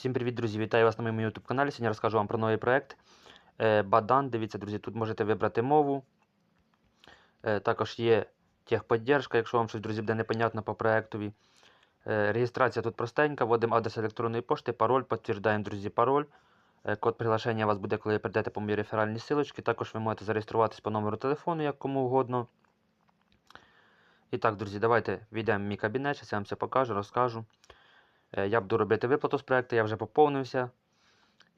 Всім привіт, друзі! Вітаю вас на моєму YouTube каналі. Сьогодні розкажу вам про новий проект е, Бадан. Дивіться, друзі, тут можете вибрати мову. Е, Також є техподдержка, якщо вам щось, друзі, буде непонятно по проектові. Е, Реєстрація тут простенька. Вводимо адрес електронної пошти, пароль, підтверджуємо, друзі, пароль. Код приглашення у вас буде, коли прийдете по моїй реферальній силочці. Також ви можете зареєструватись по номеру телефону, як кому угодно. І так, друзі, давайте війдемо в мій кабінет, зараз я вам все покажу, розкажу. Е, Я буду робити виплату з проекту, я вже поповнився.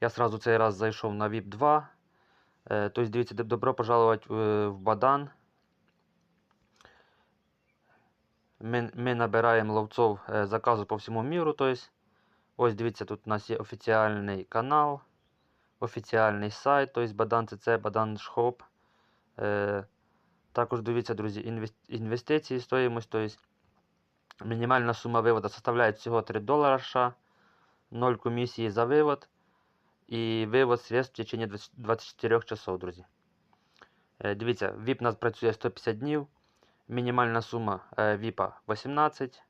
Я сразу цей раз зайшов на VIP 2. Е, Тобто, дивіться, добро пожаловать в в Бадан. Ми, ми набираємо ловцов е, заказу по всьому міру. Тобто, ось дивіться, тут у нас є офіціальний канал, офіціальний сайт, тобто Бадан ЦЦ, Бадан Шхоп. Е, Також дивіться, друзі, інвестиції, стоїмость, тобто Мінімальна сума виводу составляє всього 3 долара США, 0 комісії за вивод і вивод средств в течение 24 часов, друзі. Е, Дивіться, VIP у нас працює 150 днів. Мінімальна сума VIP 18.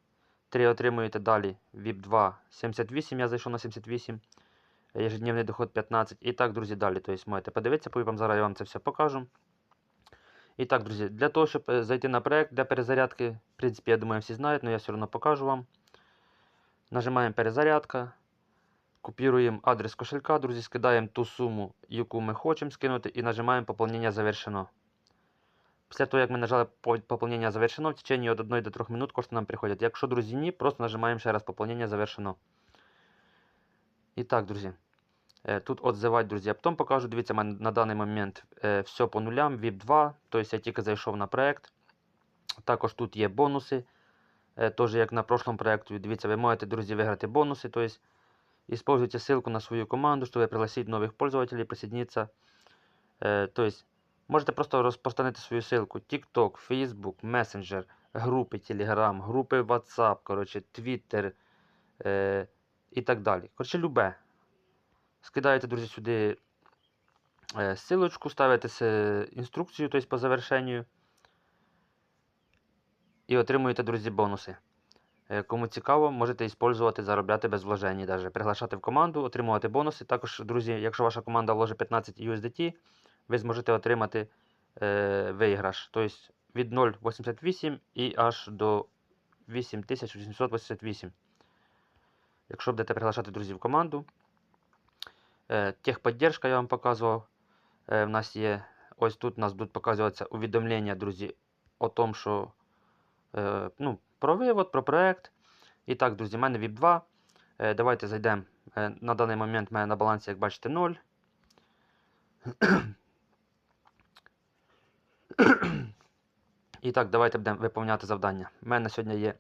3 отримуєте далі. VIP 2 78. Я зайшов на 78. Е, Ежедневний доход 15. І так, друзі, далі. Тобто можете подивитися, по VIP зараз я вам це все покажу. І так, друзі, для того, щоб е, зайти на проект для перезарядки, в принципі, я думаю, всі знають, але я все одно покажу вам. Нажимаємо перезарядка. Копіруємо адрес кошелька, друзі, скидаємо ту суму, яку ми хочемо скинути, і нажимаємо поповнення завершено. Після того, як ми нажали по- поповнення завершено, в течение від 1 до 3 минут кошти нам приходять. Якщо, друзі, ні, просто нажимаємо ще раз поповнення завершено. І так, друзі. Е, Тут отзивати, друзі. Я потім покажу. Дивіться, в мене на даний момент е, все по нулям, VIP 2, тобто я тільки зайшов на проект. Також тут є бонуси. Е, Теж як на прошлому проєкті. Дивіться, ви можете, друзі, виграти бонуси. Тобто, используйте ссылку на свою команду, чтобы пригласить новых пользователей присоединиться. Е, То есть, можете просто розпространити свою ссылку. TikTok, Facebook, Messenger, групи Telegram, групи WhatsApp, коротше, Twitter е, і так далі. Коротше, любе. Скидаєте, друзі, сюди е, ссылочку, ставите інструкцію, тобто по завершенню. І отримуєте, друзі, бонуси. Е, Кому цікаво, можете використовувати, заробляти без вложень, даже приглашати в команду, отримувати бонуси. Також, друзі, якщо ваша команда вложить 15 USDT, ви зможете отримати е, виграш. Тобто від 0,88 і аж до 8888. Якщо будете приглашати друзів в команду. Е, техподдержка я вам показував. Е, в нас є, ось тут у нас будуть показуватися увідомлення, друзі, о том, що е, ну, про вивод, про проект. І так, друзі, в мене VIP 2. Е, давайте зайдемо. Е, на даний момент в мене на балансі, як бачите, 0. І так, давайте будемо виповняти завдання. У мене сьогодні є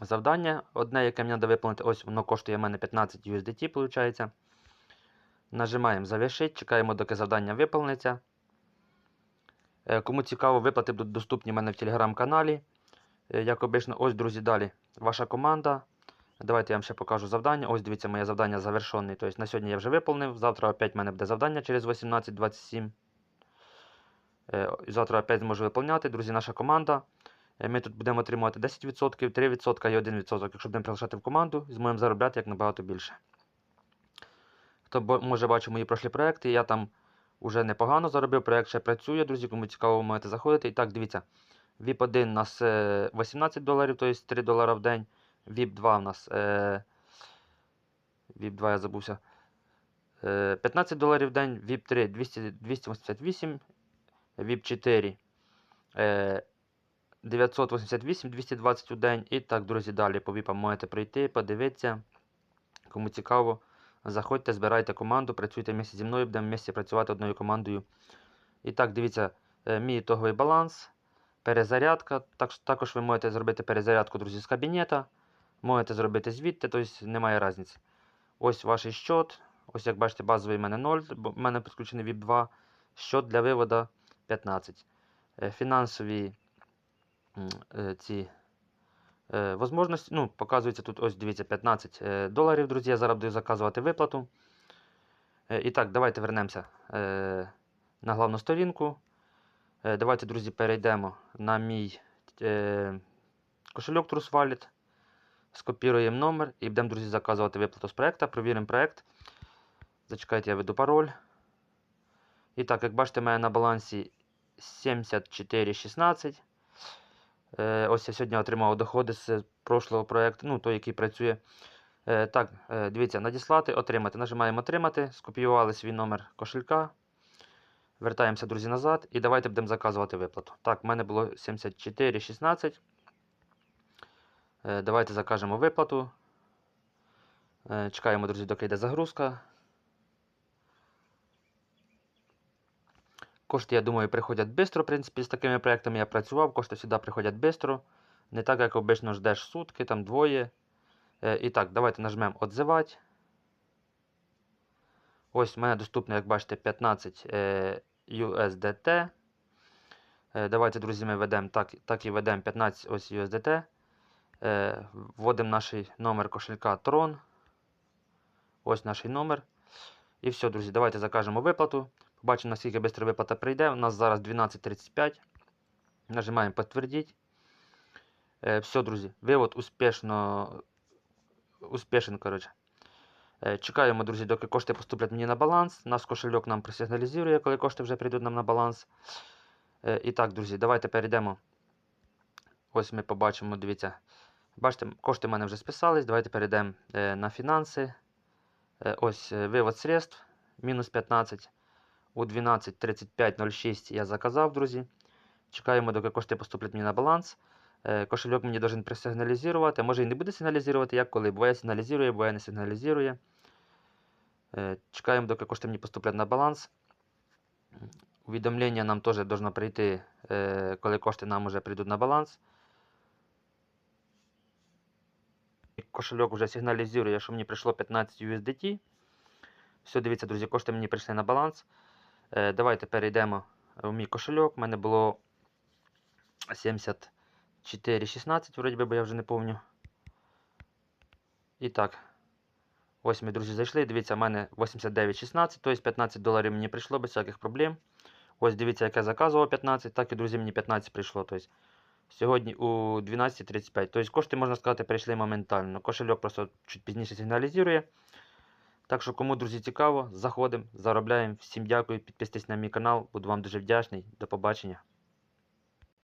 завдання. Одне, яке мені треба виповнити, ось воно коштує в мене 15 USDT, виходить. Нажимаємо завершити, чекаємо, доки завдання виповниться. Е, Кому цікаво, виплати будуть доступні в мене в телеграм-каналі. Е, Як обично, ось, друзі, далі ваша команда. Давайте я вам ще покажу завдання. Ось дивіться, моє завдання завершене. Тобто на сьогодні я вже виповнив. Завтра опять в мене буде завдання через 18.27. Е, Завтра опять зможу виповняти. Друзі, наша команда. Ми тут будемо отримувати 10%, 3% і 1%. Якщо будемо приглашати в команду, зможемо заробляти як набагато більше. Хто може бачив мої прошлі проекти, я там вже непогано заробив. Проект ще працює, друзі. Кому цікаво, можете заходити. І так, дивіться. VIP 1 у нас е, 18 доларів, тобто 3 долара в день. VIP 2 у нас. Е, VIP 2 я забувся. Е, 15 доларів в день, VIP 3 200, 288, VIP 4 е, 988, 220 у день. І так, друзі, далі по VIP можете прийти, подивитися. Кому цікаво, заходьте, збирайте команду, працюйте місці зі мною, будемо місці працювати одною командою. І так, дивіться, е, мій ітоговий баланс. Перезарядка. Так, також ви можете зробити перезарядку, друзі, з кабінета. Можете зробити звідти, тобто немає різниці. Ось ваш счет. Ось як бачите, базовий в мене 0, бо в мене підключений VIP 2. Счет для виводу 15. Е, Фінансові е, ці е. Ну, показується тут, ось дивіться, 15 е, доларів, друзі. Я зараз буду заказувати виплату. Е, І так, давайте вернемося е, на головну сторінку. Давайте, друзі, перейдемо на мій е, кошельок Trust скопіруємо номер і будемо, друзі, заказувати виплату з проекту. Провіримо проект. Зачекайте, я веду пароль. І так, як бачите, в мене на балансі 74,16. Е, ось я сьогодні отримав доходи з прошлого проекту, ну той, який працює. Е, так, е, дивіться, надіслати, отримати. Нажимаємо отримати, скопіювали свій номер кошелька. Вертаємося, друзі, назад. І давайте будемо заказувати виплату. Так, в мене було 74,16. Е, давайте закажемо виплату. Чекаємо, друзі, доки йде загрузка. Кошти, я думаю, приходять швидко. В принципі, з такими проектами я працював. Кошти завжди приходять швидко. Не так, як обично ждеш сутки, там двоє. Е, і так, давайте нажмемо «Отзивати». Ось в мене доступно, як бачите, 15 е, USDT. Е, давайте, друзі, ми ведемо так, так і ведемо 15 ось USDT. Е, вводимо наш номер кошелька Tron. Ось наш номер. І все, друзі, давайте закажемо виплату. Побачимо, наскільки швидко виплата прийде. У нас зараз 12.35. Нажимаємо підтвердити. Е, все, друзі, вивод успішно. Успішен, коротше. Е, Чекаємо, друзі, доки кошти поступлять мені на баланс. Наш кошельок нам просигналізує, коли кошти вже прийдуть нам на баланс. Е, І так, друзі, давайте перейдемо. Ось ми побачимо, дивіться. Бачите, кошти в мене вже списались. Давайте перейдемо на фінанси. Ось вивод средств. Мінус 15. У 12.35.06 я заказав, друзі. Чекаємо, доки кошти поступлять мені на баланс. Е, Кошельок мені должен присигналізувати. Може і не буде сигналізувати, як коли. Буває сигналізує, буває не сигналізує. Е, Чекаємо, доки кошти мені поступлять на баланс. Увідомлення нам теж должно прийти, е, коли кошти нам вже прийдуть на баланс. Кошельок вже сигналізує, що мені прийшло 15 USDT. Все, дивіться, друзі, кошти мені прийшли на баланс. Е, Давайте перейдемо в мій кошельок. У мене було 74,16, вроді би, бо я вже не пам'ятаю. І так. Ось ми, друзі, зайшли. Дивіться, в мене 89,16, тобто 15 доларів мені прийшло без всяких проблем. Ось дивіться, як я заказував 15, так і, друзі, мені 15 прийшло. Тобто, сьогодні у 12.35. Тобто кошти, можна сказати, прийшли моментально. Кошельок просто чуть пізніше сигналізує. Так що, кому, друзі, цікаво, заходимо, заробляємо. Всім дякую, підписуйтесь на мій канал, буду вам дуже вдячний. До побачення.